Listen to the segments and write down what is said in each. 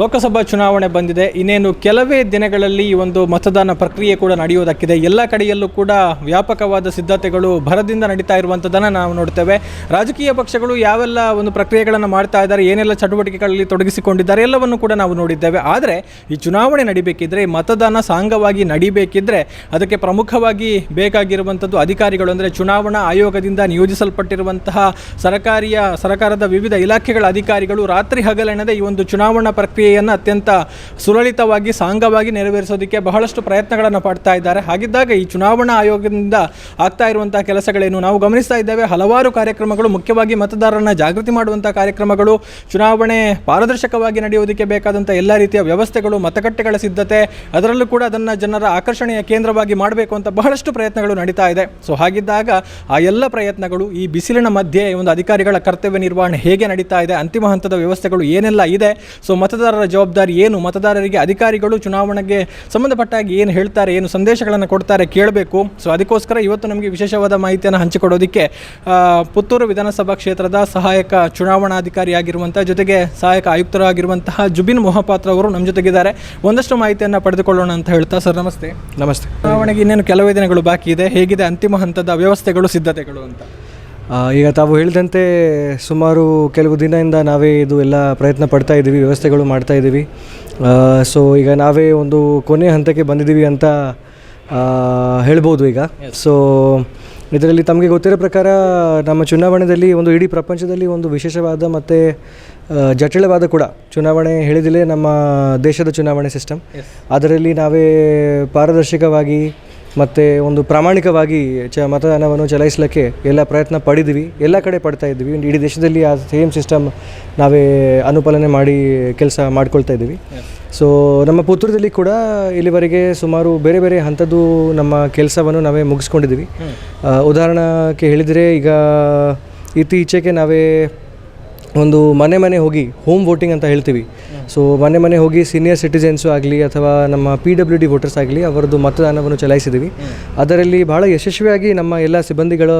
ಲೋಕಸಭಾ ಚುನಾವಣೆ ಬಂದಿದೆ. ಇನ್ನೇನು ಕೆಲವೇ ದಿನಗಳಲ್ಲಿ ಈ ಒಂದು ಮತದಾನ ಪ್ರಕ್ರಿಯೆ ಕೂಡ ನಡೆಯುವುದಕ್ಕಿದೆ ಎಲ್ಲ ಕಡೆಯಲ್ಲೂ ಕೂಡ ವ್ಯಾಪಕವಾದ ಸಿದ್ಧತೆಗಳು ಭರದಿಂದ ನಡೀತಾ ಇರುವಂಥದ್ದನ್ನು ನಾವು ನೋಡ್ತೇವೆ. ರಾಜಕೀಯ ಪಕ್ಷಗಳು ಯಾವೆಲ್ಲ ಒಂದು ಪ್ರಕ್ರಿಯೆಗಳನ್ನು ಮಾಡ್ತಾ ಇದ್ದಾರೆ, ಏನೆಲ್ಲ ಚಟುವಟಿಕೆಗಳಲ್ಲಿ ತೊಡಗಿಸಿಕೊಂಡಿದ್ದಾರೆ, ಎಲ್ಲವನ್ನು ಕೂಡ ನಾವು ನೋಡಿದ್ದೇವೆ. ಆದರೆ ಈ ಚುನಾವಣೆ ನಡಿಬೇಕಿದ್ರೆ, ಮತದಾನ ಸಾಂಗವಾಗಿ ನಡಿಬೇಕಿದ್ರೆ, ಅದಕ್ಕೆ ಪ್ರಮುಖವಾಗಿ ಬೇಕಾಗಿರುವಂಥದ್ದು ಅಧಿಕಾರಿಗಳು. ಅಂದರೆ ಚುನಾವಣಾ ಆಯೋಗದಿಂದ ನಿಯೋಜಿಸಲ್ಪಟ್ಟಿರುವಂತಹ ಸರಕಾರಿಯ, ಸರ್ಕಾರದ ವಿವಿಧ ಇಲಾಖೆಗಳ ಅಧಿಕಾರಿಗಳು ರಾತ್ರಿ ಹಗಲೆಣದೆ ಈ ಒಂದು ಚುನಾವಣಾ ಪ್ರಕ್ರಿಯೆಯನ್ನು ಅತ್ಯಂತ ಸುಲಲಿತವಾಗಿ, ಸಾಂಗವಾಗಿ ನೆರವೇರಿಸೋದಕ್ಕೆ ಬಹಳಷ್ಟು ಪ್ರಯತ್ನಗಳನ್ನು ಪಡ್ತಾ ಇದ್ದಾರೆ. ಹಾಗಿದ್ದಾಗ ಈ ಚುನಾವಣಾ ಆಯೋಗದಿಂದ ಆಗ್ತಾ ಇರುವಂತಹ ಕೆಲಸಗಳೇನು? ನಾವು ಗಮನಿಸ್ತಾ ಇದ್ದೇವೆ, ಹಲವಾರು ಕಾರ್ಯಕ್ರಮಗಳು, ಮುಖ್ಯವಾಗಿ ಮತದಾರರನ್ನ ಜಾಗೃತಿ ಮಾಡುವಂಥ ಕಾರ್ಯಕ್ರಮಗಳು, ಚುನಾವಣೆ ಪಾರದರ್ಶಕವಾಗಿ ನಡೆಯುವುದಕ್ಕೆ ಬೇಕಾದಂಥ ಎಲ್ಲ ರೀತಿಯ ವ್ಯವಸ್ಥೆಗಳು, ಮತಗಟ್ಟೆಗಳ ಸಿದ್ಧತೆ, ಅದರಲ್ಲೂ ಕೂಡ ಅದನ್ನು ಜನರ ಆಕರ್ಷಣೆಯ ಕೇಂದ್ರವಾಗಿ ಮಾಡಬೇಕು ಅಂತ ಬಹಳಷ್ಟು ಪ್ರಯತ್ನಗಳು ನಡೀತಾ ಇದೆ. ಸೊ ಹಾಗಿದ್ದಾಗ ಆ ಎಲ್ಲ ಪ್ರಯತ್ನಗಳು, ಈ ಬಿಸಿಲಿನ ಮಧ್ಯೆ ಒಂದು ಅಧಿಕಾರಿಗಳ ಕರ್ತವ್ಯ ನಿರ್ವಹಣೆ ಹೇಗೆ ನಡೀತಾ ಇದೆ, ಅಂತಿಮ ಹಂತದ ವ್ಯವಸ್ಥೆಗಳು ಏನೆಲ್ಲ ಇದೆ? ಸೊ ಮತದಾರರ ಜವಾಬ್ದಾರಿ ಏನು? ಮತದಾರರಿಗೆ ಅಧಿಕಾರಿಗಳು ಚುನಾವಣೆಗೆ ಸಂಬಂಧಪಟ್ಟಾಗಿ ಏನು ಹೇಳ್ತಾರೆ ಏನು ಸಂದೇಶಗಳನ್ನು ಕೊಡ್ತಾರೆ ಕೇಳಬೇಕು. ಸೊ ಅದಕ್ಕೋಸ್ಕರ ಇವತ್ತು ನಮಗೆ ವಿಶೇಷವಾದ ಮಾಹಿತಿಯನ್ನು ಹಂಚಿಕೊಡೋದಕ್ಕೆ ಪುತ್ತೂರು ವಿಧಾನಸಭಾ ಕ್ಷೇತ್ರದ ಸಹಾಯಕ ಚುನಾವಣಾಧಿಕಾರಿಯಾಗಿರುವಂಥ ಜೊತೆಗೆ ಸಹಾಯಕ ಆಯುಕ್ತರಾಗಿರುವಂತಹ ಜುಬಿನ್ ಮೊಹಪಾತ್ರ ಅವರು ನಮ್ಮ ಜೊತೆಗಿದ್ದಾರೆ. ಒಂದಷ್ಟು ಮಾಹಿತಿಯನ್ನು ಪಡೆದುಕೊಳ್ಳೋಣ ಅಂತ ಹೇಳ್ತಾ ಸರ್ ನಮಸ್ತೆ. ನಮಸ್ತೆ. ಚುನಾವಣೆಗೆ ಇನ್ನೇನು ಕೆಲವೇ ದಿನಗಳು ಬಾಕಿ ಇದೆ. ಹೇಗಿದೆ? ಅಂತಿಮ ಹಂತದ ವ್ಯವಸ್ಥೆಗಳು ಸಿದ್ಧತೆಗಳು ಅಂತ. ಈಗ ತಾವು ಹೇಳಿದಂತೆ ಸುಮಾರು ಕೆಲವು ದಿನದಿಂದ ನಾವೇ ಇದು ಎಲ್ಲ ಪ್ರಯತ್ನ ಪಡ್ತಾ ಇದ್ದೀವಿ ವ್ಯವಸ್ಥೆಗಳು ಮಾಡ್ತಾ ಇದ್ದೀವಿ. ಸೊ ಈಗ ನಾವೇ ಒಂದು ಕೊನೆ ಹಂತಕ್ಕೆ ಬಂದಿದ್ದೀವಿ ಅಂತ ಹೇಳ್ಬೋದು ಈಗ. ಸೊ ಇದರಲ್ಲಿ ತಮಗೆ ಗೊತ್ತಿರೋ ಪ್ರಕಾರ ನಮ್ಮ ಚುನಾವಣೆಯಲ್ಲಿ ಒಂದು ಇಡೀ ಪ್ರಪಂಚದಲ್ಲಿ ಒಂದು ವಿಶೇಷವಾದ ಮತ್ತು ಜಟಿಲವಾದ ಕೂಡ ಚುನಾವಣೆ ಹೇಳಿದಿಲ್ಲೇ ನಮ್ಮ ದೇಶದ ಚುನಾವಣೆ ಸಿಸ್ಟಮ್ ಅದರಲ್ಲಿ ನಾವೇ ಪಾರದರ್ಶಕವಾಗಿ ಮತ್ತು ಒಂದು ಪ್ರಾಮಾಣಿಕವಾಗಿ ಚ ಮತದಾನವನ್ನು ಚಲಾಯಿಸಲಿಕ್ಕೆ ಎಲ್ಲ ಪ್ರಯತ್ನ ಪಡಿದ್ವಿ. ಎಲ್ಲ ಕಡೆ ಪಡ್ತಾ ಇದ್ವಿ. ಇಡೀ ದೇಶದಲ್ಲಿ ಆ ಸೇಮ್ ಸಿಸ್ಟಮ್ ನಾವೇ ಅನುಪಾಲನೆ ಮಾಡಿ ಕೆಲಸ ಮಾಡ್ಕೊಳ್ತಾ ಇದ್ದೀವಿ ಸೊ ನಮ್ಮ ಪುತ್ತೂರದಲ್ಲಿ ಕೂಡ ಇಲ್ಲಿವರೆಗೆ ಸುಮಾರು ಬೇರೆ ಬೇರೆ ಹಂತದ್ದು ನಮ್ಮ ಕೆಲಸವನ್ನು ನಾವೇ ಮುಗಿಸ್ಕೊಂಡಿದ್ದೀವಿ ಉದಾಹರಣಕ್ಕೆ ಹೇಳಿದರೆ ಈಗ ಇತ್ತೀಚೆಗೆ ನಾವೇ ಒಂದು ಮನೆ ಮನೆ ಹೋಗಿ ಹೋಮ್ ವೋಟಿಂಗ್ ಅಂತ ಹೇಳ್ತೀವಿ. ಸೊ ಮನೆ ಮನೆ ಹೋಗಿ ಸೀನಿಯರ್ ಸಿಟಿಜನ್ಸು ಆಗಲಿ ಅಥವಾ ನಮ್ಮ ಪಿ ಡಬ್ಲ್ಯೂ ಡಿ ವೋಟರ್ಸ್ ಆಗಲಿ ಅವರದ್ದು ಮತದಾನವನ್ನು ಚಲಾಯಿಸಿದ್ದೀವಿ. ಅದರಲ್ಲಿ ಬಹಳ ಯಶಸ್ವಿಯಾಗಿ ನಮ್ಮ ಎಲ್ಲ ಸಿಬ್ಬಂದಿಗಳ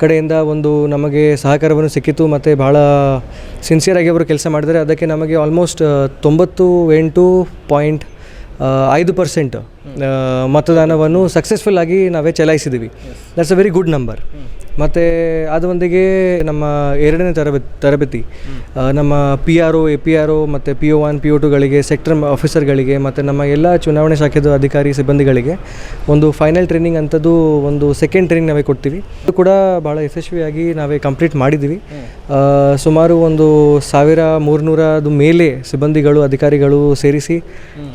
ಕಡೆಯಿಂದ ಒಂದು ನಮಗೆ ಸಹಕಾರವನ್ನು ಸಿಕ್ಕಿತು. ಮತ್ತು ಭಾಳ ಸಿನ್ಸಿಯರಾಗಿ ಅವರು ಕೆಲಸ ಮಾಡಿದರೆ ಅದಕ್ಕೆ ನಮಗೆ ಆಲ್ಮೋಸ್ಟ್ ತೊಂಬತ್ತು ಎಂಟು ಪಾಯಿಂಟ್ ಐದು ಪರ್ಸೆಂಟ್ ಮತದಾನವನ್ನು ಸಕ್ಸಸ್ಫುಲ್ ಆಗಿ ನಾವೇ ಚಲಾಯಿಸಿದ್ದೀವಿ. That's a very good number ಮತ್ತು ಅದರೊಂದಿಗೆ ನಮ್ಮ ಎರಡನೇ ತರಬೇತಿ. ತರಬೇತಿ ನಮ್ಮ P R O A P R O ಮತ್ತು P O one P O ಟುಗಳಿಗೆ sector ಆಫೀಸರ್ಗಳಿಗೆ ಮತ್ತು ನಮ್ಮ ಎಲ್ಲ ಚುನಾವಣೆ ಶಾಖೆದು ಅಧಿಕಾರಿ ಸಿಬ್ಬಂದಿಗಳಿಗೆ ಒಂದು ಫೈನಲ್ ಟ್ರೈನಿಂಗ್ ಅಂಥದ್ದು ಒಂದು ಸೆಕೆಂಡ್ ಟ್ರೈನಿಂಗ್ ನಾವೇ ಕೊಡ್ತೀವಿ. ಅದು ಕೂಡ ಭಾಳ ಯಶಸ್ವಿಯಾಗಿ ನಾವೇ ಕಂಪ್ಲೀಟ್ ಮಾಡಿದ್ದೀವಿ. ಸುಮಾರು ಒಂದು ಸಾವಿರ ಮೂರುನೂರದು ಮೇಲೆ ಸಿಬ್ಬಂದಿಗಳು ಅಧಿಕಾರಿಗಳು ಸೇರಿಸಿ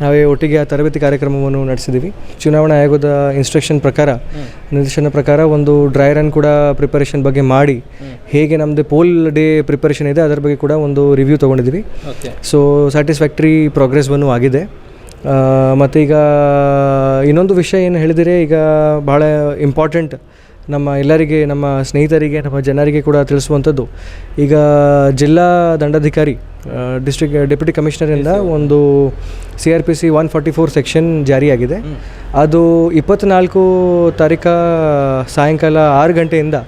ನಾವೇ ಒಟ್ಟಿಗೆ ಆ ತರಬೇತಿ ಕಾರ್ಯಕ್ರಮವನ್ನು ನಡೆಸಿದ್ದೀವಿ. ಚುನಾವಣಾ ಆಯೋಗದ ಇನ್ಸ್ಟ್ರಕ್ಷನ್ ಪ್ರಕಾರ ನಿರ್ದೇಶನ ಪ್ರಕಾರ ಒಂದು ಡ್ರೈ ರನ್ ಕೂಡ ಪ್ರಿಪರೇಷನ್ ಬಗ್ಗೆ ಮಾಡಿ ಹೇಗೆ ನಮ್ಮದು ಪೋಲ್ ಡೇ ಪ್ರಿಪರೇಷನ್ ಇದೆ ಅದರ ಬಗ್ಗೆ ಕೂಡ ಒಂದು ರಿವ್ಯೂ ತೊಗೊಂಡಿದ್ದೀವಿ ಓಕೆ ಸೊ ಸ್ಯಾಟಿಸ್ಫ್ಯಾಕ್ಟ್ರಿ ಪ್ರೋಗ್ರೆಸ್ವನ್ನು ಆಗಿದೆ. ಮತ್ತು ಈಗ ಇನ್ನೊಂದು ವಿಷಯ ಏನು ಹೇಳಿದರೆ ಈಗ ಭಾಳ ಇಂಪಾರ್ಟೆಂಟ್ ನಮ್ಮ ಎಲ್ಲರಿಗೆ ನಮ್ಮ ಸ್ನೇಹಿತರಿಗೆ ನಮ್ಮ ಜನರಿಗೆ ಕೂಡ ತಿಳಿಸುವಂಥದ್ದು. ಈಗ ಜಿಲ್ಲಾ ದಂಡಾಧಿಕಾರಿ ಡಿಸ್ಟ್ರಿಕ್ಟ್ ಡೆಪ್ಯೂಟಿ ಕಮಿಷನರಿಂದ ಒಂದು C R P C one forty four section ಜಾರಿಯಾಗಿದೆ ಅದು ಇಪ್ಪತ್ತ್ನಾಲ್ಕು ತಾರೀಕ ಸಾಯಂಕಾಲ ಆರು ಗಂಟೆಯಿಂದ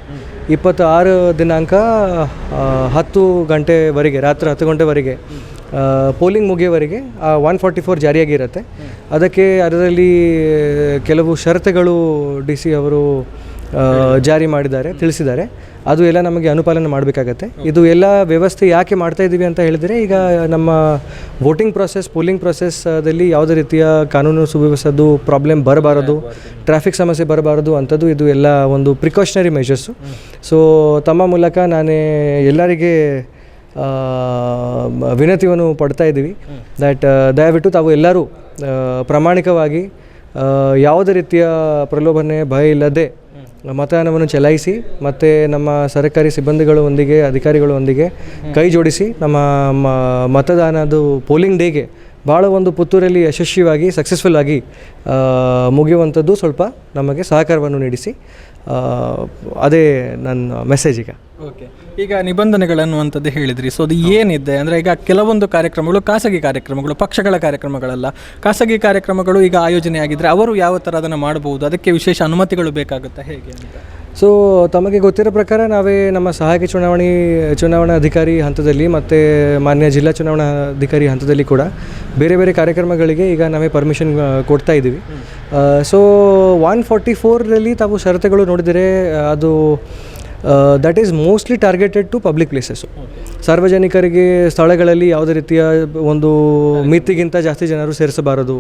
ಇಪ್ಪತ್ತಾರು ದಿನಾಂಕ ಹತ್ತು ಗಂಟೆವರೆಗೆ ರಾತ್ರಿ ಹತ್ತು ಗಂಟೆವರೆಗೆ ಪೋಲಿಂಗ್ ಮುಗಿಯೋವರೆಗೆ ಆ ಒನ್ ಫಾರ್ಟಿ ಫೋರ್ ಜಾರಿಯಾಗಿರುತ್ತೆ ಅದಕ್ಕೆ ಅದರಲ್ಲಿ ಕೆಲವು ಷರತ್ತುಗಳು ಡಿ ಸಿ ಅವರು ಜಾರಿ ಮಾಡಿದ್ದಾರೆ, ತಿಳಿಸಿದ್ದಾರೆ. ಅದು ಎಲ್ಲ ನಮಗೆ ಅನುಪಾಲನೆ ಮಾಡಬೇಕಾಗತ್ತೆ. ಇದು ಎಲ್ಲ ವ್ಯವಸ್ಥೆ ಯಾಕೆ ಮಾಡ್ತಾ ಇದ್ದೀವಿ ಅಂತ ಹೇಳಿದರೆ, ಈಗ ನಮ್ಮ ವೋಟಿಂಗ್ ಪ್ರೊಸೆಸ್ ಪೋಲಿಂಗ್ ಪ್ರೊಸೆಸ್ದಲ್ಲಿ ಯಾವುದೇ ರೀತಿಯ ಕಾನೂನು ಸುವ್ಯವಸ್ಥೆದು ಪ್ರಾಬ್ಲಮ್ ಬರಬಾರದು ಟ್ರಾಫಿಕ್ ಸಮಸ್ಯೆ ಬರಬಾರದು ಅಂಥದ್ದು ಇದು ಎಲ್ಲ ಒಂದು ಪ್ರಿಕಾಷನರಿ ಮೆಷರ್ಸು ಸೊ ತಮ್ಮ ಮೂಲಕ ನಾನೇ ಎಲ್ಲರಿಗೆ ವಿನತಿಯನ್ನು ಪಡ್ತಾ ಇದ್ದೀವಿ ದ್ಯಾಟ್ ದಯವಿಟ್ಟು ತಾವು ಎಲ್ಲರೂ ಪ್ರಾಮಾಣಿಕವಾಗಿ ಯಾವುದೇ ರೀತಿಯ ಪ್ರಲೋಭನೆ, ಭಯ ಇಲ್ಲದೆ ಮತದಾನವನ್ನು ಚಲಾಯಿಸಿ ಮತ್ತು ನಮ್ಮ ಸರ್ಕಾರಿ ಸಿಬ್ಬಂದಿಗಳೊಂದಿಗೆ ಅಧಿಕಾರಿಗಳೊಂದಿಗೆ ಕೈ ಜೋಡಿಸಿ ನಮ್ಮ ಮ- ಮತದಾನದ ಪೋಲಿಂಗ್ ಡೇಗೆ ಭಾಳ ಒಂದು ಪುತ್ತೂರಲ್ಲಿ ಯಶಸ್ವಿಯಾಗಿ ಸಕ್ಸಸ್ಫುಲ್ ಆಗಿ ಮುಗಿಯುವಂಥದ್ದು ಸ್ವಲ್ಪ ನಮಗೆ ಸಹಕಾರವನ್ನು ನೀಡಿಸಿ. ಅದೇ ನನ್ನ ಮೆಸೇಜ್ ಈಗ. ಓಕೆ ಈಗ ನಿಬಂಧನೆಗಳನ್ನುವಂಥದ್ದು ಹೇಳಿದ್ರಿ. ಸೊ ಅದು ಏನಿದೆ? ಅಂದರೆ ಈಗ ಕೆಲವೊಂದು ಕಾರ್ಯಕ್ರಮಗಳು ಖಾಸಗಿ ಕಾರ್ಯಕ್ರಮಗಳು, ಪಕ್ಷಗಳ ಕಾರ್ಯಕ್ರಮಗಳಲ್ಲ. ಖಾಸಗಿ ಕಾರ್ಯಕ್ರಮಗಳು ಈಗ ಆಯೋಜನೆ ಆಗಿದ್ರೆ ಅವರು ಯಾವ ಥರ ಅದನ್ನು ಮಾಡಬಹುದು? ಅದಕ್ಕೆ ವಿಶೇಷ ಅನುಮತಿಗಳು ಬೇಕಾಗುತ್ತಾ? ಹೇಗೆ ಅಂತ. ಸೊ ತಮಗೆ ಗೊತ್ತಿರೋ ಪ್ರಕಾರ ನಾವೇ ನಮ್ಮ ಸಹಾಯಕ ಚುನಾವಣೆ ಚುನಾವಣಾ ಅಧಿಕಾರಿ ಹಂತದಲ್ಲಿ ಮತ್ತು ಮಾನ್ಯ ಜಿಲ್ಲಾ ಚುನಾವಣಾ ಅಧಿಕಾರಿ ಹಂತದಲ್ಲಿ ಕೂಡ ಬೇರೆ ಬೇರೆ ಕಾರ್ಯಕ್ರಮಗಳಿಗೆ ಈಗ ನಾವೇ ಪರ್ಮಿಷನ್ ಕೊಡ್ತಾ ಇದ್ದೀವಿ. ಸೊ ಒನ್ ಫಾರ್ಟಿ ಫೋರಲ್ಲಿ ತಾವು ಷರತ್ತುಗಳು ನೋಡಿದರೆ ಅದು that is mostly targeted to public places ಸಾರ್ವಜನಿಕರಿಗೆ ಸ್ಥಳಗಳಲ್ಲಿ ಯಾವುದೇ ರೀತಿಯ ಒಂದು ಮಿತಿಗಿಂತ ಜಾಸ್ತಿ ಜನರು ಸೇರಿಸಬಾರದು.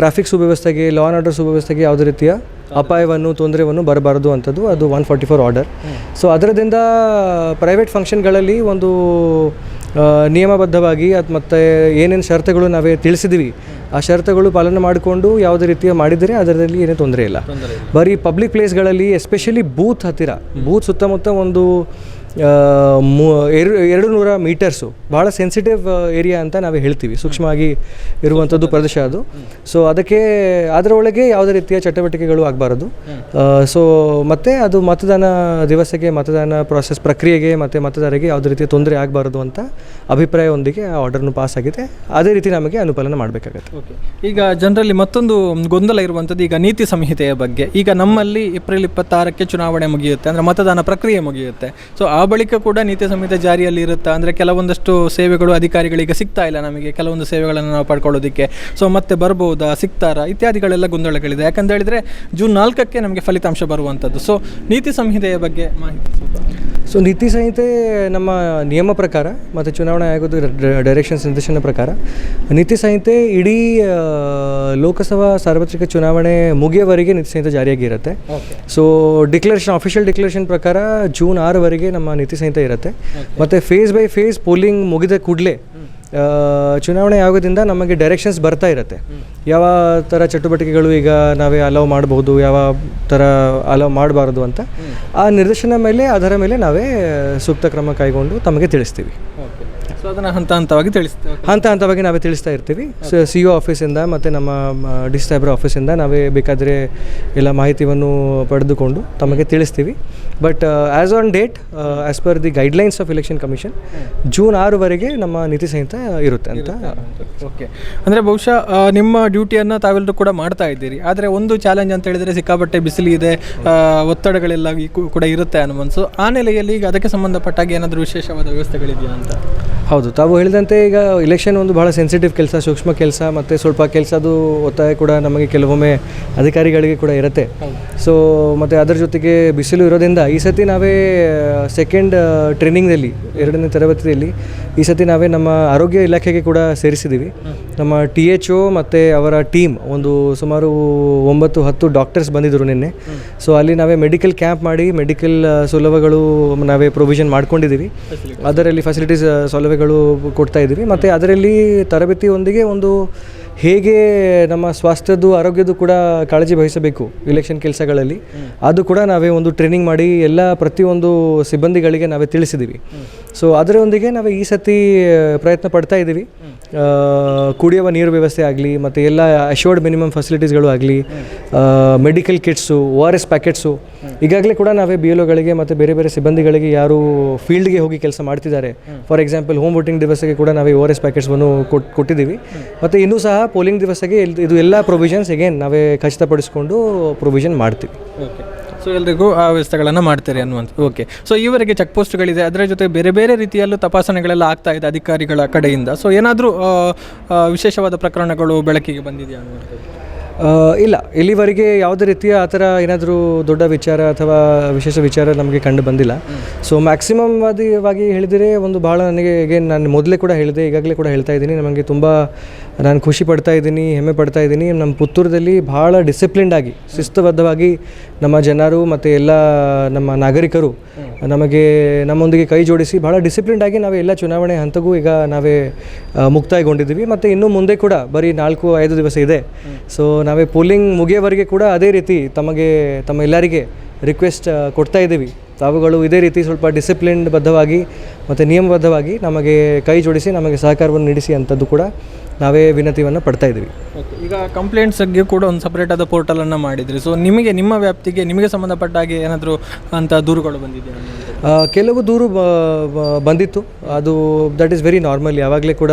ಟ್ರಾಫಿಕ್ ಸುವ್ಯವಸ್ಥೆಗೆ ಲಾ ಆ್ಯಂಡ್ ಆರ್ಡರ್ ಸುವ್ಯವಸ್ಥೆಗೆ ಯಾವುದೇ ರೀತಿಯ ಅಪಾಯವನ್ನು ತೊಂದರೆವನ್ನು ಬರಬಾರದು ಅಂಥದ್ದು ಅದು one forty four order so ಅದರದಿಂದ private ಫಂಕ್ಷನ್ಗಳಲ್ಲಿ ಒಂದು ನಿಯಮಬದ್ಧವಾಗಿ ಅದು ಮತ್ತು ಏನೇನು ಷರತ್ತುಗಳು ನಾವೇ ತಿಳಿಸಿದ್ವಿ ಆ ಷರತ್ತುಗಳು ಪಾಲನೆ ಮಾಡಿಕೊಂಡು ಯಾವುದೇ ರೀತಿಯ ಮಾಡಿದರೆ ಅದರಲ್ಲಿ ಏನೇ ತೊಂದರೆ ಇಲ್ಲ. ಬರೀ ಪಬ್ಲಿಕ್ ಪ್ಲೇಸ್ಗಳಲ್ಲಿ ಎಸ್ಪೆಷಲಿ ಬೂತ್ ಹತ್ತಿರ ಬೂತ್ ಸುತ್ತಮುತ್ತ ಒಂದು ಮೂ, ಎರಡು ಎರಡು ನೂರ ಮೀಟರ್ಸು ಭಾಳ ಸೆನ್ಸಿಟಿವ್ ಏರಿಯಾ ಅಂತ ನಾವು ಹೇಳ್ತೀವಿ. ಸೂಕ್ಷ್ಮವಾಗಿ ಇರುವಂಥದ್ದು ಪ್ರದೇಶ ಅದು. ಸೊ ಅದಕ್ಕೆ ಅದರೊಳಗೆ ಯಾವುದೇ ರೀತಿಯ ಚಟುವಟಿಕೆಗಳು ಆಗಬಾರದು. ಸೊ ಮತ್ತು ಅದು ಮತದಾನ ದಿವಸಕ್ಕೆ, ಮತದಾನ ಪ್ರಾಸೆಸ್ ಪ್ರಕ್ರಿಯೆಗೆ, ಮತ್ತು ಮತದಾರರಿಗೆ ಯಾವುದೇ ರೀತಿಯ ತೊಂದರೆ ಆಗಬಾರದು ಅಂತ ಅಭಿಪ್ರಾಯವೊಂದಿಗೆ ಆ ಆರ್ಡರ್ನು ಪಾಸ್ ಆಗಿದೆ. ಅದೇ ರೀತಿ ನಮಗೆ ಅನುಪಾಲನೆ ಮಾಡಬೇಕಾಗತ್ತೆ. ಓಕೆ ಈಗ ಜನರಲ್ಲಿ ಮತ್ತೊಂದು ಗೊಂದಲ ಇರುವಂಥದ್ದು ಈಗ ನೀತಿ ಸಂಹಿತೆಯ ಬಗ್ಗೆ. ಈಗ ನಮ್ಮಲ್ಲಿ ಏಪ್ರಿಲ್ ಇಪ್ಪತ್ತಾರಕ್ಕೆ ಚುನಾವಣೆ ಮುಗಿಯುತ್ತೆ. ಅಂದರೆ ಮತದಾನ ಪ್ರಕ್ರಿಯೆ ಮುಗಿಯುತ್ತೆ. ಸೊ ಬಳಿಕ ಕೂಡ ನೀತಿ ಸಂಹಿತೆ ಜಾರಿಯಲ್ಲಿ ಇರುತ್ತಾ? ಅಂದರೆ ಕೆಲವೊಂದಷ್ಟು ಸೇವೆಗಳು ಅಧಿಕಾರಿಗಳಿಗೆ ಸಿಗ್ತಾ ಇಲ್ಲ ನಮಗೆ, ಕೆಲವೊಂದು ಸೇವೆಗಳನ್ನು ನಾವು ಪಡ್ಕೊಳ್ಳೋದಕ್ಕೆ. ಸೊ ಮತ್ತೆ ಬರ್ಬೋದಾ, ಸಿಗ್ತಾರಾ? ಇತ್ಯಾದಿಗಳೆಲ್ಲ ಗೊಂದಲಗಳಿದೆ. ಯಾಕಂತ ಹೇಳಿದರೆ ಜೂನ್ ನಾಲ್ಕಕ್ಕೆ ನಮಗೆ ಫಲಿತಾಂಶ ಬರುವಂಥದ್ದು. ಸೊ ನೀತಿ ಸಂಹಿತೆಯ ಬಗ್ಗೆ ಮಾಹಿತಿ ಸೊ ನೀತಿ ಸಂಹಿತೆ ನಮ್ಮ ನಿಯಮ ಪ್ರಕಾರ ಮತ್ತು ಚುನಾವಣಾ ಆಯೋಗದ ಡೈರೆಕ್ಷನ್ಸ್ ನಿರ್ದೇಶನ ಪ್ರಕಾರ ನೀತಿ ಸಂಹಿತೆ ಇಡೀ ಲೋಕಸಭಾ ಸಾರ್ವತ್ರಿಕ ಚುನಾವಣೆ ಮುಗಿಯವರೆಗೆ ನೀತಿ ಸಂಹಿತೆ ಜಾರಿಯಾಗಿರುತ್ತೆ ಸೊ ಡಿಕ್ಲರೇಷನ್ ಅಫಿಷಿಯಲ್ ಡಿಕ್ಲರೇಷನ್ ಪ್ರಕಾರ ಜೂನ್ ಆರವರೆಗೆ ನಮ್ಮ ನೀತಿ ಸಂಹಿತೆ ಇರುತ್ತೆ. ಮತ್ತು ಫೇಸ್ ಬೈ ಫೇಸ್ ಪೋಲಿಂಗ್ ಮುಗಿದ ಕೂಡಲೇ ಚುನಾವಣೆ ಆಗೋದ್ರಿಂದ ನಮಗೆ ಡೈರೆಕ್ಷನ್ಸ್ ಬರ್ತಾ ಇರುತ್ತೆ. ಯಾವ ಥರ ಚಟುವಟಿಕೆಗಳು ಈಗ ನಾವೇ ಅಲೌ ಮಾಡಬಹುದು ಯಾವ ಥರ ಅಲೌ ಮಾಡಬಾರ್ದು ಅಂತ, ಆ ನಿರ್ದೇಶನ ಮೇಲೆ, ಅದರ ಮೇಲೆ ನಾವೇ ಸೂಕ್ತ ಕ್ರಮ ಕೈಗೊಂಡು ತಮಗೆ ತಿಳಿಸ್ತೀವಿ. ಸೊ ಅದನ್ನು ಹಂತ ಹಂತವಾಗಿ ತಿಳಿಸ್ತೇವೆ ಹಂತ ಹಂತವಾಗಿ ನಾವೇ ತಿಳಿಸ್ತಾ ಇರ್ತೀವಿ. ಸಿ ಒ ಆಫೀಸಿಂದ ಮತ್ತು ನಮ್ಮ ಡಿ ಸಾಹೇಬ್ರ ಆಫೀಸಿಂದ ನಾವೇ ಬೇಕಾದರೆ ಎಲ್ಲ ಮಾಹಿತಿಯನ್ನು ಪಡೆದುಕೊಂಡು ತಮಗೆ ತಿಳಿಸ್ತೀವಿ. But as on date as per the guidelines of election commission June ಆರುವರೆಗೆ ನಮ್ಮ ನೀತಿ ಸಂಹಿತೆ ಇರುತ್ತೆ ಅಂತ ಓಕೆ ಅಂದರೆ ಬಹುಶಃ ನಿಮ್ಮ ಡ್ಯೂಟಿಯನ್ನು ತಾವೆಲ್ಲರೂ ಕೂಡ ಮಾಡ್ತಾ ಇದ್ದೀರಿ. ಆದರೆ ಒಂದು ಚಾಲೆಂಜ್ ಅಂತ ಹೇಳಿದರೆ ಸಿಕ್ಕಾಪಟ್ಟೆ ಬಿಸಿಲಿದೆ ಒತ್ತಡಗಳೆಲ್ಲ ಕೂಡ ಇರುತ್ತೆ ಅನ್ನೋ ಮನಸ್ಸು ಆ ನೆಲೆಯಲ್ಲಿ ಈಗ ಅದಕ್ಕೆ ಸಂಬಂಧಪಟ್ಟಾಗಿ ಏನಾದರೂ ವಿಶೇಷವಾದ ವ್ಯವಸ್ಥೆಗಳಿದೆಯಾ ಅಂತ? ಹೌದು ತಾವು ಹೇಳಿದಂತೆ ಈಗ ಇಲೆಕ್ಷನ್ ಒಂದು ಭಾಳ ಸೆನ್ಸಿಟಿವ್ ಕೆಲಸ ಸೂಕ್ಷ್ಮ ಕೆಲಸ ಮತ್ತು ಸ್ವಲ್ಪ ಕೆಲಸದ್ದು ಒತ್ತಾಯ ಕೂಡ ನಮಗೆ ಕೆಲವೊಮ್ಮೆ ಅಧಿಕಾರಿಗಳಿಗೆ ಕೂಡ ಇರುತ್ತೆ. ಸೊ ಮತ್ತು ಅದರ ಜೊತೆಗೆ ಬಿಸಿಲು ಇರೋದ್ರಿಂದ ಈ ಸತಿ ನಾವೇ ಸೆಕೆಂಡ್ ಟ್ರೈನಿಂಗ್ದಲ್ಲಿ ಎರಡನೇ ತರಗತಿಯಲ್ಲಿ ಈ ಸತಿ ನಾವೇ ನಮ್ಮ ಆರೋಗ್ಯ ಇಲಾಖೆಗೆ ಕೂಡ ಸೇರಿಸಿದ್ದೀವಿ ನಮ್ಮ ಟಿ ಎಚ್ ಒ ಮತ್ತು ಅವರ ಟೀಮ್ ಒಂದು ಸುಮಾರು ಒಂಬತ್ತು ಹತ್ತು ಡಾಕ್ಟರ್ಸ್ ಬಂದಿದ್ದರು ನಿನ್ನೆ. ಸೊ ಅಲ್ಲಿ ನಾವೇ ಮೆಡಿಕಲ್ ಕ್ಯಾಂಪ್ ಮಾಡಿ ಮೆಡಿಕಲ್ ಸೌಲಭ್ಯಗಳು ನಾವೇ ಪ್ರೊವಿಷನ್ ಮಾಡ್ಕೊಂಡಿದ್ದೀವಿ ಅದರಲ್ಲಿ ಫೆಸಿಲಿಟೀಸ್ ಸೌಲಭ್ಯಗಳು ಕೊಡ್ತಾ ಇದ್ದೀವಿ. ಮತ್ತು ಅದರಲ್ಲಿ ತರಬೇತಿಯೊಂದಿಗೆ ಒಂದು ಹೇಗೆ ನಮ್ಮ ಸ್ವಾಸ್ಥ್ಯದ್ದು, ಆರೋಗ್ಯದ್ದು ಕೂಡ ಕಾಳಜಿ ವಹಿಸಬೇಕು ಇಲೆಕ್ಷನ್ ಕೆಲಸಗಳಲ್ಲಿ. ಅದು ಕೂಡ ನಾವೇ ಒಂದು ಟ್ರೈನಿಂಗ್ ಮಾಡಿ ಎಲ್ಲ ಪ್ರತಿಯೊಂದು ಸಿಬ್ಬಂದಿಗಳಿಗೆ ನಾವೇ ತಿಳಿಸಿದ್ದೀವಿ. ಸೊ ಅದರೊಂದಿಗೆ ನಾವು ಈ ಸತಿ ಪ್ರಯತ್ನ ಪಡ್ತಾ ಇದ್ದೀವಿ. ಕುಡಿಯುವ ನೀರು ವ್ಯವಸ್ಥೆ ಆಗಲಿ, ಮತ್ತು ಎಲ್ಲ ಅಶ್ಯೂರ್ಡ್ ಮಿನಿಮಮ್ ಫೆಸಿಲಿಟೀಸ್ಗಳು ಆಗಲಿ medical kits O R S packets ಈಗಾಗಲೇ ಕೂಡ ನಾವೇ ಬಿ ಎಲ್ ಒಗಳಿಗೆ ಮತ್ತು ಬೇರೆ ಬೇರೆ ಸಿಬ್ಬಂದಿಗಳಿಗೆ ಯಾರು ಫೀಲ್ಡ್ಗೆ ಹೋಗಿ ಕೆಲಸ ಮಾಡ್ತಿದ್ದಾರೆ. ಫಾರ್ ಎಕ್ಸಾಂಪಲ್ ಹೋಮ್ ವೋಟಿಂಗ್ ದಿವಸಕ್ಕೆ ಕೂಡ ನಾವೇ ಓ ಆರ್ ಎಸ್ ಪ್ಯಾಕೆಟ್ಸ್ವನ್ನು ಕೊಟ್ಟು ಕೊಟ್ಟಿದ್ದೀವಿ. ಮತ್ತು ಇನ್ನೂ ಸಹ ಪೋಲಿಂಗ್ ದಿವಸಕ್ಕೆ ಇದು ಎಲ್ಲ ಪ್ರೊವಿಷನ್ಸ್ ಎಗೇನ್ ನಾವೇ ಖಚಿತಪಡಿಸಿಕೊಂಡು ಪ್ರೊವಿಷನ್ ಮಾಡ್ತೀವಿ. ಓಕೆ ಸೊ ಎಲ್ರಿಗೂ ಆ ವ್ಯವಸ್ಥೆಗಳನ್ನು ಮಾಡ್ತಾರೆ ಅನ್ನುವಂಥ ಓಕೆ ಸೊ ಈವರೆಗೆ ಚೆಕ್ ಪೋಸ್ಟ್ಗಳಿದೆ ಅದರ ಜೊತೆ ಬೇರೆ ಬೇರೆ ರೀತಿಯಲ್ಲೂ ತಪಾಸಣೆಗಳೆಲ್ಲ ಆಗ್ತಾ ಇದೆ ಅಧಿಕಾರಿಗಳ ಕಡೆಯಿಂದ. ಸೊ ಏನಾದರೂ ವಿಶೇಷವಾದ ಪ್ರಕರಣಗಳು ಬೆಳಕಿಗೆ ಬಂದಿದೆಯಾ ಅನ್ನುವಂಥದ್ದು? ಇಲ್ಲ ಇಲ್ಲಿವರೆಗೆ ಯಾವುದೇ ರೀತಿಯ ಆ ಥರ ಏನಾದರೂ ದೊಡ್ಡ ವಿಚಾರ ಅಥವಾ ವಿಶೇಷ ವಿಚಾರ ನಮಗೆ ಕಂಡು ಬಂದಿಲ್ಲ. ಸೊ ಮ್ಯಾಕ್ಸಿಮಮ್ ವಾದಿವಾಗಿ ಹೇಳಿದರೆ ಒಂದು ಭಾಳ ನನಗೆ ಅಗೇನ್ ನಾನು ಮೊದಲೇ ಕೂಡ ಹೇಳಿದೆ ಈಗಾಗಲೇ ಕೂಡ ಹೇಳ್ತಾ ಇದ್ದೀನಿ ನಮಗೆ ತುಂಬ ನಾನು ಖುಷಿ ಪಡ್ತಾ ಇದ್ದೀನಿ ಹೆಮ್ಮೆ ಪಡ್ತಾ ಇದ್ದೀನಿ. ನಮ್ಮ ಪುತ್ತೂರದಲ್ಲಿ ಭಾಳ ಡಿಸಿಪ್ಲಿನ್ಡ್ ಆಗಿ ಶಿಸ್ತುಬದ್ಧವಾಗಿ ನಮ್ಮ ಜನರು ಮತ್ತು ಎಲ್ಲ ನಮ್ಮ ನಾಗರಿಕರು ನಮಗೆ ನಮ್ಮೊಂದಿಗೆ ಕೈ ಜೋಡಿಸಿ ಭಾಳ ಡಿಸಿಪ್ಲಿನ್ಡ್ ಆಗಿ ನಾವು ಎಲ್ಲ ಚುನಾವಣೆ ಹಂತಗೂ ಈಗ ನಾವೇ ಮುಕ್ತಾಯಗೊಂಡಿದ್ದೀವಿ. ಮತ್ತು ಇನ್ನು ಮುಂದೆ ಕೂಡ ಬರೀ ನಾಲ್ಕು ಐದು ದಿವಸ ಇದೆ. ಸೊ ನಾವೇ ಪೋಲಿಂಗ್ ಮುಗಿಯೋವರೆಗೆ ಕೂಡ ಅದೇ ರೀತಿ ತಮಗೆ ತಮ್ಮ ಎಲ್ಲರಿಗೆ ರಿಕ್ವೆಸ್ಟ್ ಕೊಡ್ತಾ ಇದ್ದೀವಿ. ತಾವುಗಳು ಇದೇ ರೀತಿ ಸ್ವಲ್ಪ ಡಿಸಿಪ್ಲಿನ್ಡ್ ಬದ್ಧವಾಗಿ ಮತ್ತು ನಿಯಮಬದ್ಧವಾಗಿ ನಮಗೆ ಕೈ ಜೋಡಿಸಿ ನಮಗೆ ಸಹಕಾರವನ್ನು ನೀಡಿಸಿ ಅಂಥದ್ದು ಕೂಡ ನಾವೇ ವಿನಂತಿಯನ್ನು ಪಡ್ತಾ ಇದ್ದೀವಿ. ಈಗ ಈಗ ಕಂಪ್ಲೇಂಟ್ಸ್ಗೆ ಕೂಡ ಒಂದು ಸಪ್ರೇಟ್ ಆದ ಪೋರ್ಟಲನ್ನು ಮಾಡಿದ್ರಿ. ಸೊ ನಿಮಗೆ ನಿಮ್ಮ ವ್ಯಾಪ್ತಿಗೆ ನಿಮಗೆ ಸಂಬಂಧಪಟ್ಟ ಹಾಗೆ ಏನಾದರೂ ಅಂತ ದೂರುಗಳು ಬಂದಿದೆಯಾ? ಆ, ಕೆಲವು ದೂರು ಬಂದಿತ್ತು. ಅದು ದಟ್ ಈಸ್ ವೆರಿ ನಾರ್ಮಲ್ ಯಾವಾಗಲೇ ಕೂಡ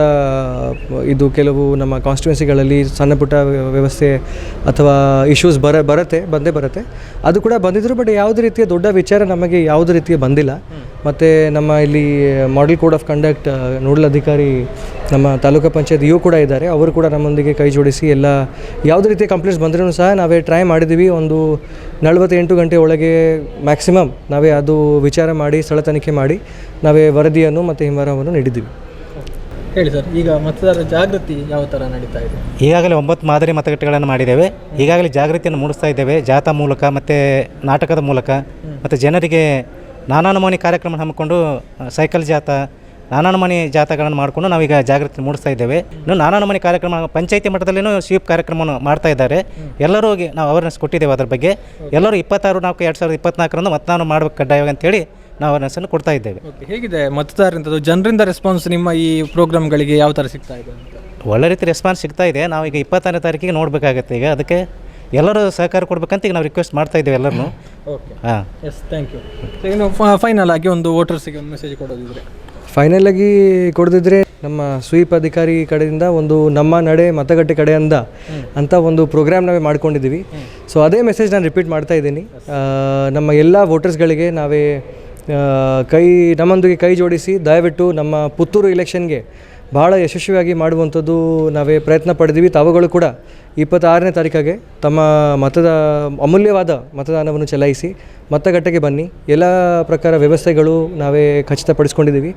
ಇದು ಕೆಲವು ನಮ್ಮ ಕಾನ್ಸ್ಟಿಟ್ಯೂನ್ಸಿಗಳಲ್ಲಿ ಸಣ್ಣ ಪುಟ್ಟ ವ್ಯ- ವ್ಯವಸ್ಥೆ ಅಥವಾ ಇಶ್ಯೂಸ್ ಬರ ಬರುತ್ತೆ ಬಂದೇ ಬರುತ್ತೆ. ಅದು ಕೂಡ ಬಂದಿದ್ರು ಬಟ್ ಯಾವುದೇ ರೀತಿಯ ದೊಡ್ಡ ವಿಚಾರ ನಮಗೆ ಯಾವುದೇ ರೀತಿಯ ಬಂದಿಲ್ಲ. ಮತ್ತು ನಮ್ಮ ಇಲ್ಲಿ model code of conduct nodal ಅಧಿಕಾರಿ ನಮ್ಮ ತಾಲೂಕು ಪಂಚಾಯತ್ ಇವು ಕೂಡ ಇದ್ದಾರೆ. ಅವರು ಕೂಡ ನಮ್ಮೊಂದಿಗೆ ಕೈ ಜೋಡಿಸಿ ಎಲ್ಲ ಯಾವುದೇ ರೀತಿಯ ಕಂಪ್ಲೇಂಟ್ಸ್ ಬಂದರೂ ಸಹ ನಾವೇ ಟ್ರೈ ಮಾಡಿದ್ದೀವಿ ಒಂದು ನಲವತ್ತೆಂಟು ಗಂಟೆ ಒಳಗೆ ಮ್ಯಾಕ್ಸಿಮಮ್ ನಾವೇ ಅದು ವಿಚಾರ ಮಾಡಿ ಸ್ಥಳ ತನಿಖೆ ಮಾಡಿ ನಾವೇ ವರದಿಯನ್ನು ಮತ್ತು ಹಿಂಬರವನ್ನು ನೀಡಿದ್ದೀವಿ. ಹೇಳಿ ಸರ್ ಈಗ ಮತದಾರರ ಜಾಗೃತಿ ಯಾವ ಥರ ನಡೀತಾ ಇದೆ? ಈಗಾಗಲೇ ಒಂಬತ್ತು ಮಾದರಿ ಮತಗಟ್ಟೆಗಳನ್ನು ಮಾಡಿದ್ದೇವೆ. ಈಗಾಗಲೇ ಜಾಗೃತಿಯನ್ನು ಮೂಡಿಸ್ತಾ ಇದ್ದೇವೆ. ಜಾಥಾ ಮೂಲಕ ಮತ್ತು ನಾಟಕದ ಮೂಲಕ ಮತ್ತು ಜನರಿಗೆ ನಾನಾನುಮಾನಿ ನಮೂನಿ ಕಾರ್ಯಕ್ರಮ ಹಮ್ಮಿಕೊಂಡು ಸೈಕಲ್ ಜಾಥಾ ನಾನಾ ನಮನೆ ಜಾಥಾಗಳನ್ನು ಮಾಡಿಕೊಂಡು ನಾವೀಗ ಜಾಗೃತಿ ಮೂಡಿಸ್ತಾ ಇದ್ದೇವೆ. ಇನ್ನು ನಾನಾ ನಮನೆ ಕಾರ್ಯಕ್ರಮ ಪಂಚಾಯತಿ ಮಟ್ಟದಲ್ಲಿನೂ ಸ್ವೀಪ್ ಕಾರ್ಯಕ್ರಮವನ್ನು ಮಾಡ್ತಾ ಇದ್ದಾರೆ. ಎಲ್ಲರೂ ಹೋಗಿ ನಾವು ಅವೇರ್ನೆಸ್ ಕೊಟ್ಟಿದ್ದೇವೆ ಅದರ ಬಗ್ಗೆ. ಎಲ್ಲರೂ ಇಪ್ಪತ್ತಾರು ನಾಲ್ಕು ಎರಡು ಸಾವಿರದ ಇಪ್ಪತ್ನಾಲ್ಕರಂದು ಮತದಾನ ಮಾಡಬೇಕು ಕಡ್ಡಾಯವಾಗಿ ಅಂತೇಳಿ ನಾವು ಅವೇರ್ನೆಸ್ಸನ್ನು ಕೊಡ್ತಾ ಇದ್ದೇವೆ. ಹೇಗಿದೆ ಮತದಾರರಿಂದ ಜನರಿಂದ ರೆಸ್ಪಾನ್ಸ್ ನಿಮ್ಮ ಈ ಪ್ರೋಗ್ರಾಮ್ಗಳಿಗೆ ಯಾವ ಥರ ಸಿಗ್ತಾ ಇದೆ ಒಳ್ಳೆ ರೀತಿ ರೆಸ್ಪಾನ್ಸ್ ಸಿಗ್ತಾ ಇದೆ. ನಾವು ಈಗ ಇಪ್ಪತ್ತಾರನೇ ತಾರೀಕಿಗೆ ನೋಡಬೇಕಾಗತ್ತೆ ಈಗ. ಅದಕ್ಕೆ ಎಲ್ಲರೂ ಸಹಕಾರ ಕೊಡ್ಬೇಕಂತ ಈಗ ನಾವು ರಿಕ್ವೆಸ್ಟ್ ಮಾಡ್ತಾ ಇದ್ದೇವೆ ಎಲ್ಲರೂ ಓಕೆ. ಹಾಂ. ಎಸ್ ಥ್ಯಾಂಕ್ ಯು ಇನ್ನು ಫೈನಲ್ ಆಗಿ ಒಂದು ವೋಟರ್ಸಿಗೆ ಒಂದು ಮೆಸೇಜ್ ಕೊಡೋದಿದ್ರೆ. ಫೈನಲ್ ಆಗಿ ಕೊಡದಿದ್ರೆ ನಮ್ಮ ಸ್ವೀಪ್ ಅಧಿಕಾರಿ ಕಡೆಯಿಂದ ಒಂದು ನಮ್ಮ ನಡೆ ಮತಗಟ್ಟೆ ಕಡೆಯಿಂದ ಅಂತ ಒಂದು ಪ್ರೋಗ್ರಾಮ್ ನಾವೇ ಮಾಡ್ಕೊಂಡಿದ್ದೀವಿ. ಸೊ ಅದೇ ಮೆಸೇಜ್ ನಾನು ರಿಪೀಟ್ ಮಾಡ್ತಾ ಇದ್ದೀನಿ. ನಮ್ಮ ಎಲ್ಲ ವೋಟರ್ಸ್ಗಳಿಗೆ ನಾವೇ ಕೈ ನಮ್ಮೊಂದಿಗೆ ಕೈ ಜೋಡಿಸಿ ದಯವಿಟ್ಟು ನಮ್ಮ ಪುತ್ತೂರು ಇಲೆಕ್ಷನ್ಗೆ ಭಾಳ ಯಶಸ್ವಿಯಾಗಿ ಮಾಡುವಂಥದ್ದು ನಾವೇ ಪ್ರಯತ್ನ ಪಡೆದೀವಿ. ತಾವುಗಳು ಕೂಡ ಇಪ್ಪತ್ತಾರನೇ ತಾರೀಕಿಗೆ ತಮ್ಮ ಮತದ ಅಮೂಲ್ಯವಾದ ಮತದಾನವನ್ನು ಚಲಾಯಿಸಿ ಮತಗಟ್ಟೆಗೆ ಬನ್ನಿ. ಎಲ್ಲ ಪ್ರಕಾರ ವ್ಯವಸ್ಥೆಗಳು ನಾವೇ ಖಚಿತಪಡಿಸ್ಕೊಂಡಿದ್ದೀವಿ.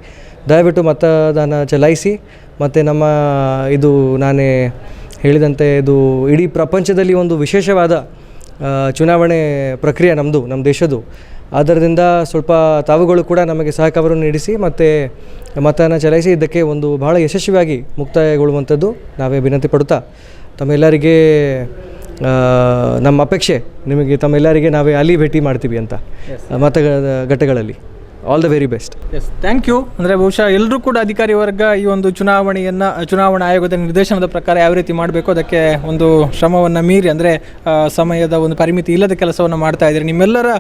ದಯವಿಟ್ಟು ಮತದಾನ ಚಲಾಯಿಸಿ. ಮತ್ತು ನಮ್ಮ ಇದು ನಾನೇ ಹೇಳಿದಂತೆ ಇದು ಇಡೀ ಪ್ರಪಂಚದಲ್ಲಿ ಒಂದು ವಿಶೇಷವಾದ ಚುನಾವಣೆ ಪ್ರಕ್ರಿಯೆ ನಮ್ಮದು ನಮ್ಮ ದೇಶದ್ದು. ಆದ್ದರಿಂದ ಸ್ವಲ್ಪ ತಾವುಗಳು ಕೂಡ ನಮಗೆ ಸಹಕಾರವನ್ನು ನೀಡಿಸಿ ಮತ್ತು ಮತನ ಚಲಾಯಿಸಿ ಇದಕ್ಕೆ ಒಂದು ಬಹಳ ಯಶಸ್ವಿಯಾಗಿ ಮುಕ್ತಾಯಗೊಳ್ಳುವಂಥದ್ದು ನಾವೇ ವಿನಂತಿ ಪಡುತ್ತಾ ತಮ್ಮೆಲ್ಲರಿಗೆ ನಮ್ಮ ಅಪೇಕ್ಷೆ ನಿಮಗೆ ತಮ್ಮೆಲ್ಲರಿಗೆ ನಾವೇ ಅಲ್ಲಿ ಭೇಟಿ ಮಾಡ್ತೀವಿ ಅಂತ ಮತ ಘಟ್ಟಗಳಲ್ಲಿ all the very best yes thank you ಅಂದರೆ ಬಹುಶಃ ಎಲ್ಲರೂ ಕೂಡ ಅಧಿಕಾರಿ ವರ್ಗ ಈ ಒಂದು ಚುನಾವಣೆಯನ್ನು, ಚುನಾವಣಾ ಆಯೋಗದ ನಿರ್ದೇಶನದ ಪ್ರಕಾರ ಯಾವ ರೀತಿ ಮಾಡಬೇಕು, ಅದಕ್ಕೆ ಒಂದು ಶ್ರಮವನ್ನು ಮೀರಿ, ಅಂದರೆ ಸಮಯದ ಒಂದು ಪರಿಮಿತಿ ಇಲ್ಲದ ಕೆಲಸವನ್ನು ಮಾಡ್ತಾ ಇದ್ದೀರಿ. ನಿಮ್ಮೆಲ್ಲರ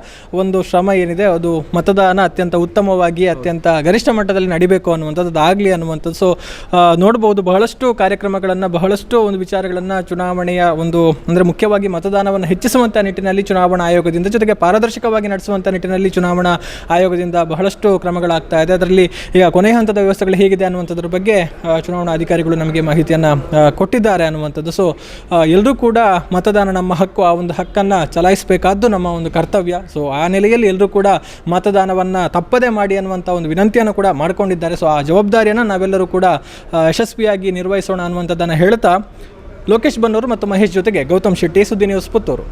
ಒಂದು ಶ್ರಮ ಏನಿದೆ, ಅದು ಮತದಾನ ಅತ್ಯಂತ ಉತ್ತಮವಾಗಿ, ಅತ್ಯಂತ ಗರಿಷ್ಠ ಮಟ್ಟದಲ್ಲಿ ನಡಿಬೇಕು ಅನ್ನುವಂಥದ್ದು ಆಗಲಿ ಅನ್ನುವಂಥದ್ದು. ಸೊ ನೋಡ್ಬೋದು ಬಹಳಷ್ಟು ಕಾರ್ಯಕ್ರಮಗಳನ್ನು, ಬಹಳಷ್ಟು ಒಂದು ವಿಚಾರಗಳನ್ನು ಚುನಾವಣೆಯ ಒಂದು, ಅಂದರೆ ಮುಖ್ಯವಾಗಿ ಮತದಾನವನ್ನು ಹೆಚ್ಚಿಸುವಂಥ ನಿಟ್ಟಿನಲ್ಲಿ ಚುನಾವಣಾ ಆಯೋಗದಿಂದ, ಜೊತೆಗೆ ಪಾರದರ್ಶಕವಾಗಿ ನಡೆಸುವಂಥ ನಿಟ್ಟಿನಲ್ಲಿ ಚುನಾವಣಾ ಆಯೋಗದಿಂದ ಬಹಳಷ್ಟು ಕ್ರಮಗಳಾಗ್ತಾ ಇದೆ. ಅದರಲ್ಲಿ ಈಗ ಕೊನೆಯ ಹಂತದ ವ್ಯವಸ್ಥೆಗಳು ಹೇಗಿದೆ ಅನ್ನುವಂಥದ್ರ ಬಗ್ಗೆ ಚುನಾವಣಾ ಅಧಿಕಾರಿಗಳು ನಮಗೆ ಮಾಹಿತಿಯನ್ನು ಕೊಟ್ಟಿದ್ದಾರೆ ಅನ್ನುವಂಥದ್ದು. ಸೊ ಎಲ್ಲರೂ ಕೂಡ ಮತದಾನ ನಮ್ಮ ಹಕ್ಕು, ಆ ಒಂದು ಹಕ್ಕನ್ನು ಚಲಾಯಿಸಬೇಕಾದ್ದು ನಮ್ಮ ಒಂದು ಕರ್ತವ್ಯ. ಸೊ ಆ ನೆಲೆಯಲ್ಲಿ ಎಲ್ಲರೂ ಕೂಡ ಮತದಾನವನ್ನು ತಪ್ಪದೇ ಮಾಡಿ ಅನ್ನುವಂಥ ಒಂದು ವಿನಂತಿಯನ್ನು ಕೂಡ ಮಾಡಿಕೊಂಡಿದ್ದಾರೆ. ಸೊ ಆ ಜವಾಬ್ದಾರಿಯನ್ನು ನಾವೆಲ್ಲರೂ ಕೂಡ ಯಶಸ್ವಿಯಾಗಿ ನಿರ್ವಹಿಸೋಣ ಅನ್ನುವಂಥದ್ದನ್ನು ಹೇಳ್ತಾ ಲೋಕೇಶ್ ಬನ್ನೂರು ಮತ್ತು ಮಹೇಶ್ ಜೊತೆಗೆ ಗೌತಮ್ ಶೆಟ್ಟಿ ಸುದ್ದಿ ನ್ಯೂಸ್ ಪುತ್ತೂರು.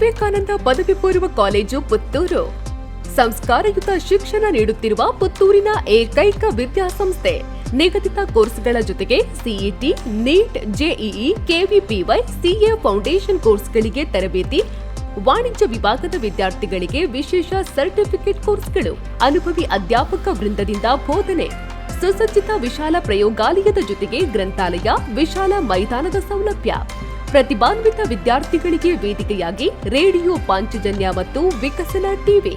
ವಿವೇಕಾನಂದ ಪದವಿ ಪೂರ್ವ ಕಾಲೇಜು ಪುತ್ತೂರು. ಸಂಸ್ಕಾರಯುತ ಶಿಕ್ಷಣ ನೀಡುತ್ತಿರುವ ಪುತ್ತೂರಿನ ಏಕೈಕ ವಿದ್ಯಾಸಂಸ್ಥೆ. ನಿಗದಿತ ಕೋರ್ಸ್ಗಳ ಜೊತೆಗೆ CET, NEET, JEE, KVPY, CA foundation ಕೋರ್ಸ್ಗಳಿಗೆ ತರಬೇತಿ, ವಾಣಿಜ್ಯ ವಿಭಾಗದ ವಿದ್ಯಾರ್ಥಿಗಳಿಗೆ ವಿಶೇಷ ಸರ್ಟಿಫಿಕೇಟ್ ಕೋರ್ಸ್ಗಳು, ಅನುಭವಿ ಅಧ್ಯಾಪಕ ವೃಂದದಿಂದ ಬೋಧನೆ, ಸುಸಜ್ಜಿತ ವಿಶಾಲ ಪ್ರಯೋಗಾಲಯದ ಜೊತೆಗೆ ಗ್ರಂಥಾಲಯ, ವಿಶಾಲ ಮೈದಾನದ ಸೌಲಭ್ಯ. ಪ್ರತಿಭಾನ್ವಿತ ವಿದ್ಯಾರ್ಥಿಗಳಿಗೆ ವೇದಿಕೆಯಾಗಿ ರೇಡಿಯೋ ಪಾಂಚಜನ್ಯ ಮತ್ತು ವಿಕಸನ ಟಿವಿ.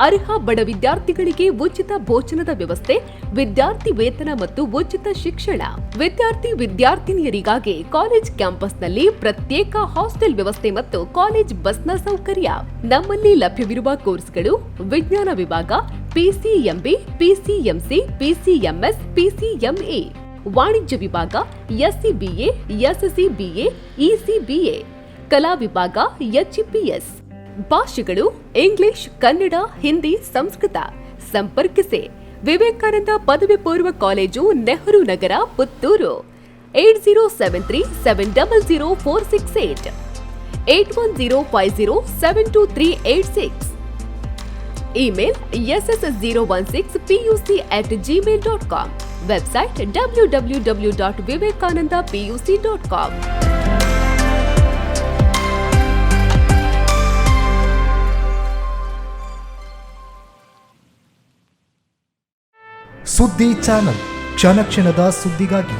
ಅರ್ಹ ಬಡ ವಿದ್ಯಾರ್ಥಿಗಳಿಗೆ ಉಚಿತ ಭೋಜನದ ವ್ಯವಸ್ಥೆ, ವಿದ್ಯಾರ್ಥಿ ವೇತನ ಮತ್ತು ಉಚಿತ ಶಿಕ್ಷಣ. ವಿದ್ಯಾರ್ಥಿ ವಿದ್ಯಾರ್ಥಿನಿಯರಿಗಾಗಿ ಕಾಲೇಜ್ ಕ್ಯಾಂಪಸ್ನಲ್ಲಿ ಪ್ರತ್ಯೇಕ ಹಾಸ್ಟೆಲ್ ವ್ಯವಸ್ಥೆ ಮತ್ತು ಕಾಲೇಜ್ ಬಸ್ನ ಸೌಕರ್ಯ. ನಮ್ಮಲ್ಲಿ ಲಭ್ಯವಿರುವ ಕೋರ್ಸ್ಗಳು ವಿಜ್ಞಾನ ವಿಭಾಗ ಪಿಸಿಎಂಬಿ ಪಿಸಿಎಂಸಿ ಪಿಸಿಎಂಎಸ್ ಪಿಸಿಎಂಎ ವಾಣಿಜ್ಯ ವಿಭಾಗ, ಎಸ್ಸಿಬಿಎ, ಎಸ್ಎಸ್ಸಿಬಿಎ, ಇಸಿಬಿಎ, ಕಲಾ ವಿಭಾಗ, ಎಚ್ಇಪಿಎಸ್. ಭಾಷೆಗಳು ಇಂಗ್ಲಿಷ್, ಕನ್ನಡ, ಹಿಂದಿ, ಸಂಸ್ಕೃತ. ಸಂಪರ್ಕಿಸಿ. ವಿವೇಕಾನಂದ ಪದವಿ ಪೂರ್ವ college, Nehru Nagar, Puttur. Eight zero seven three seven double zero four six eight. Eight one zero five zero seven two three eight six. Email S S zero one six PUC at Gmail dot com. Website W W W dot Vivekananda PUC dot com ಸುದ್ದಿ channel ಕ್ಷಣ ಕ್ಷಣದ ಸುದ್ದಿಗಾಗಿ